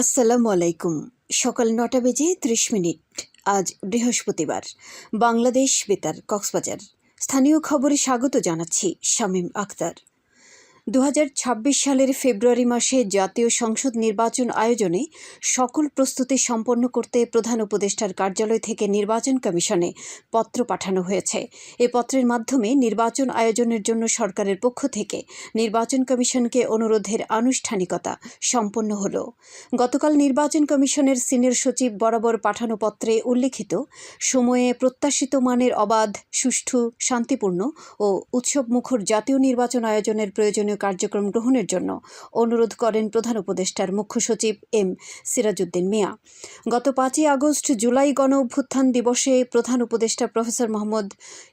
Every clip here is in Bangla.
আসসালামু আলাইকুম সকাল নটা বেজে ত্রিশ মিনিট। আজ বৃহস্পতিবার। বাংলাদেশ বেতার, কক্সবাজার। স্থানীয় খবরে স্বাগত জানাচ্ছি শামীম আক্তার দু হাজার ছাব্বিশ সালের ফেব্রুয়ারি মাসে জাতীয় সংসদ নির্বাচন আয়োজনে সকল প্রস্তুতি সম্পন্ন করতে প্রধান উপদেষ্টার কার্যালয় থেকে নির্বাচন কমিশনে পত্র পাঠানো হয়েছে। এ পত্রের মাধ্যমে নির্বাচন আয়োজনের জন্য সরকারের পক্ষ থেকে নির্বাচন কমিশনকে অনুরোধের আনুষ্ঠানিকতা সম্পন্ন হল। গতকাল নির্বাচন কমিশনের সিনিয়র সচিব বরাবর পাঠানো পত্রে উল্লিখিত, সময়ে প্রত্যাশিত মানের অবাধ, সুষ্ঠু, শান্তিপূর্ণ ও উৎসবমুখর জাতীয় নির্বাচন আয়োজনের প্রয়োজনীয় কার্যক্রম গ্রহণের জন্য অনুরোধ করেন প্রধান উপদেষ্টার মুখ্য সচিব এম সিরাজউদ্দিন মিয়া। গত পাঁচই আগস্ট জুলাই গণ অভ্যুত্থান দিবসে প্রধান উপদেষ্টা প্রফেসর মোহাম্মদ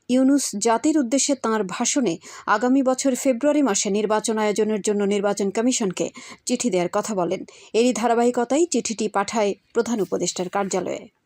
ইউনুস জাতির উদ্দেশ্যে তাঁর ভাষণে আগামী বছর ফেব্রুয়ারি মাসে নির্বাচন আয়োজনের জন্য নির্বাচন কমিশনকে চিঠি দেওয়ার কথা বলেন। এরই ধারাবাহিকতায় চিঠিটি পাঠায় প্রধান উপদেষ্টার কার্যালয়ে।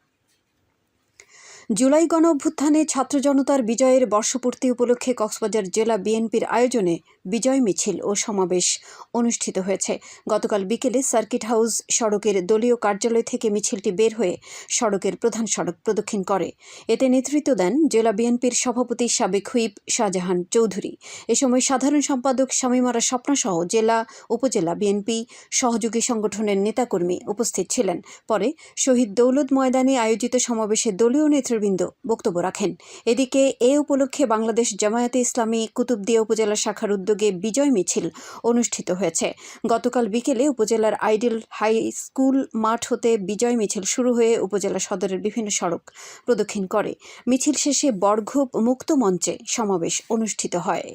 জুলাই গণ অভ্যুত্থানে ছাত্র জনতার বিজয়ের বর্ষপূর্তি উপলক্ষে কক্সবাজার জেলা বিএনপির আয়োজনে বিজয় মিছিল ও সমাবেশ অনুষ্ঠিত হয়েছে। গতকাল বিকেলে সার্কিট হাউস সড়কের দলীয় কার্যালয় থেকে মিছিলটি বের হয়ে সড়কের প্রধান সড়ক প্রদক্ষিণ করে। এতে নেতৃত্ব দেন জেলা বিএনপির সভাপতি সাবেক হুইপ শাহজাহান চৌধুরী। এ সময় সাধারণ সম্পাদক স্বামীমারা স্বপ্নাসহ জেলা, উপজেলা বিএনপি সহযোগী সংগঠনের নেতাকর্মী উপস্থিত ছিলেন। পরে শহীদ দৌলত ময়দানে আয়োজিত সমাবেশে দলীয় নেতৃবৃন্দ বক্তব্য রাখেন। এদিকে এ উপলক্ষে বাংলাদেশ জামায়াতে ইসলামী কুতুবদিয়া উপজেলা শাখার উদ্যোগে বিজয় মিছিল অনুষ্ঠিত হয়েছে। গতকাল বিকেলে উপজেলার আইডিল হাই স্কুল মাঠ হতে বিজয় মিছিল শুরু হয়ে উপজেলা সদরের বিভিন্ন সড়ক প্রদক্ষিণ করে। মিছিল শেষে বর্ঘ মুক্ত মঞ্চে সমাবেশ অনুষ্ঠিত হয়।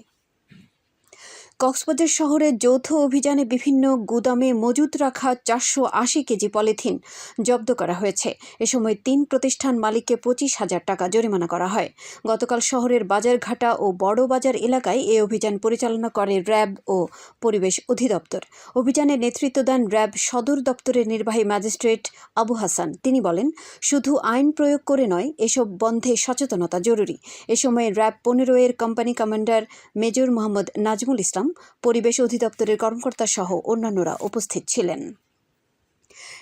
কক্সবাজার শহরে যৌথ অভিযানে বিভিন্ন গুদামে মজুত রাখা চারশো আশি কেজি পলিথিন জব্দ করা হয়েছে। এ সময় তিন প্রতিষ্ঠান মালিককে পঁচিশ হাজার টাকা জরিমানা করা হয়। গতকাল শহরের বাজারঘাটা ও বড় বাজার এলাকায় এ অভিযান পরিচালনা করে র্যাব ও পরিবেশ অধিদপ্তর। অভিযানে নেতৃত্ব দেন র্যাব সদর দপ্তরের নির্বাহী ম্যাজিস্ট্রেট আবু হাসান। তিনি বলেন, শুধু আইন প্রয়োগ করে নয়, এসব বন্ধে সচেতনতা জরুরি। এ সময় র্যাব পনেরো এর company commander major Mohammad Nazmul Islam পরিবেশ অধিদপ্তরের কর্মকর্তা সহ অন্যান্যরা উপস্থিত ছিলেন।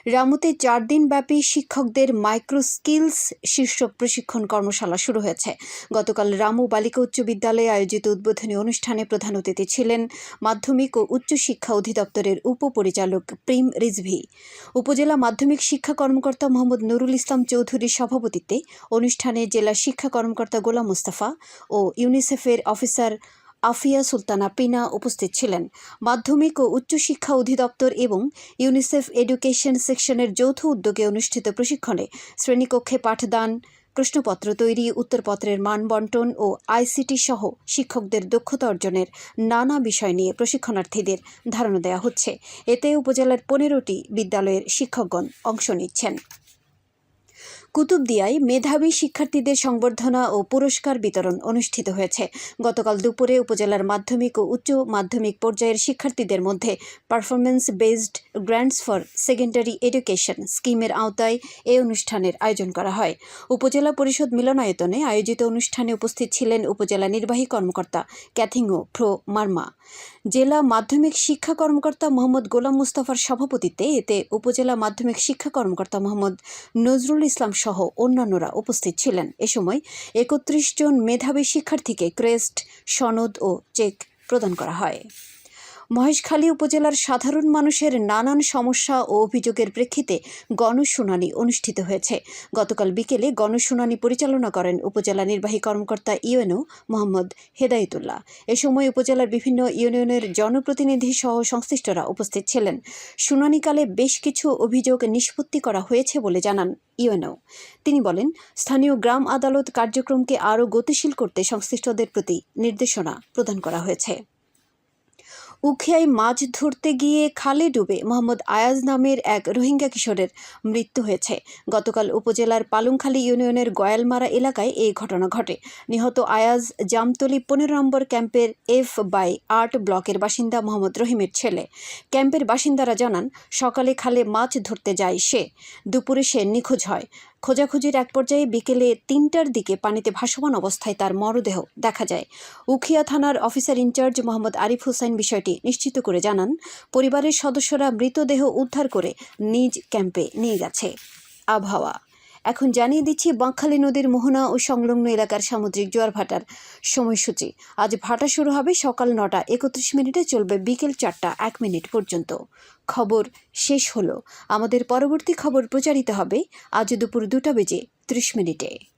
রামুতে চার দিনব্যাপী শিক্ষকদের মাইক্রো স্কিলস শীর্ষক প্রশিক্ষণ কর্মশালা শুরু হয়েছে। গতকাল রামু বালিকা উচ্চ বিদ্যালয়ে আয়োজিত উদ্বোধনী অনুষ্ঠানে প্রধান অতিথি ছিলেন মাধ্যমিক ও উচ্চ শিক্ষা অধিদপ্তরের উপপরিচালক প্রিম রিজভি। উপজেলা মাধ্যমিক শিক্ষা কর্মকর্তা মোহাম্মদ নুরুল ইসলাম চৌধুরীর সভাপতিত্বে অনুষ্ঠানে জেলা শিক্ষা কর্মকর্তা গোলাম মুস্তাফা ও ইউনিসেফের অফিসার আফিয়া সুলতানা পিনা উপস্থিত ছিলেন। মাধ্যমিক ও উচ্চশিক্ষা অধিদপ্তর এবং ইউনিসেফ এডুকেশন সেকশনের যৌথ উদ্যোগে অনুষ্ঠিত প্রশিক্ষণে শ্রেণীকক্ষে পাঠদান, প্রশ্নপত্র তৈরি, উত্তরপত্রের মান বন্টন ও আইসিটি সহ শিক্ষকদের দক্ষতা অর্জনের নানা বিষয় নিয়ে প্রশিক্ষণার্থীদের ধারণা দেওয়া হচ্ছে। এতে উপজেলার পনেরোটি বিদ্যালয়ের শিক্ষকগণ অংশ নিচ্ছেন। কুতুবদিয়ায় মেধাবী শিক্ষার্থীদের সংবর্ধনা ও পুরস্কার বিতরণ অনুষ্ঠিত হয়েছে। গতকাল দুপুরে উপজেলার মাধ্যমিক ও উচ্চ মাধ্যমিক পর্যায়ের শিক্ষার্থীদের মধ্যে performance based grants for secondary education স্কিমের আওতায় এ অনুষ্ঠানের আয়োজন করা হয়। উপজেলা পরিষদ মিলনায়তনে আয়োজিত অনুষ্ঠানে উপস্থিত ছিলেন উপজেলা নির্বাহী কর্মকর্তা ক্যাথিংও ফ্রো মার্মা। জেলা মাধ্যমিক শিক্ষা কর্মকর্তা মোহাম্মদ গোলাম মুস্তাফার সভাপতিত্বে এতে উপজেলা মাধ্যমিক শিক্ষা কর্মকর্তা মোহাম্মদ নজরুল ইসলাম সহ অন্যান্যরা উপস্থিত ছিলেন। এ সময় একত্রিশ জন মেধাবী শিক্ষার্থীকে ক্রেস্ট, সনদ ও চেক প্রদান করা হয়। মহেশখালী উপজেলার সাধারণ মানুষের নানান সমস্যা ও অভিযোগের প্রেক্ষিতে গণশুনানি অনুষ্ঠিত হয়েছে। গতকাল বিকেলে গণশুনানি পরিচালনা করেন উপজেলা নির্বাহী কর্মকর্তা ইউএনও মোহাম্মদ হেদায়েতুল্লাহ। এ সময় উপজেলার বিভিন্ন ইউনিয়নের জনপ্রতিনিধি সহ সংশ্লিষ্টরা উপস্থিত ছিলেন। শুনানিকালে বেশ কিছু অভিযোগ নিষ্পত্তি করা হয়েছে বলে জানান ইউএনও। তিনি বলেন, স্থানীয় গ্রাম আদালত কার্যক্রমকে আরও গতিশীল করতে সংশ্লিষ্টদের প্রতি নির্দেশনা প্রদান করা হয়েছে। উখিয়ায় মাছ ধরতে গিয়ে খালে ডুবে মোহাম্মদ আয়াজ নামের এক রোহিঙ্গা কিশোরের মৃত্যু হয়েছে। গতকাল উপজেলার পালংখালী ইউনিয়নের গয়ালমারা এলাকায় এই ঘটনা ঘটে। নিহত আয়াজ জামতলি পনেরো নম্বর ক্যাম্পের এফ বাই আট ব্লকের বাসিন্দা মোহাম্মদ রহিমের ছেলে। ক্যাম্পের বাসিন্দারা জানান, সকালে খালে মাছ ধরতে যায় সে, দুপুরে সে নিখোঁজ হয়। খোঁজাখুঁজির এক পর্যায়ে বিকেলে তিনটার দিকে পানিতে ভাসমান অবস্থায় তার মরদেহ দেখা যায়। উখিয়া থানার officer in charge Mohammad Arif Husain বিষয়টি নিশ্চিত করে জানান, পরিবারের সদস্যরা মৃতদেহ উদ্ধার করে নিজ ক্যাম্পে নিয়ে গেছে। আবহাওয়া এখন জানিয়ে দিচ্ছি, বাঁকখালী নদীর মোহনা ও সংলগ্ন এলাকার সামুদ্রিক জোয়ার ভাটার সময়সূচি। আজ ভাটা শুরু হবে সকাল নটা, একত্রিশ মিনিটে চলবে বিকেল চারটা, এক মিনিট পর্যন্ত। খবর শেষ হলো। আমাদের পরবর্তী খবর প্রচারিত হবে আজ দুপুর দুটা বেজে ত্রিশ মিনিটে।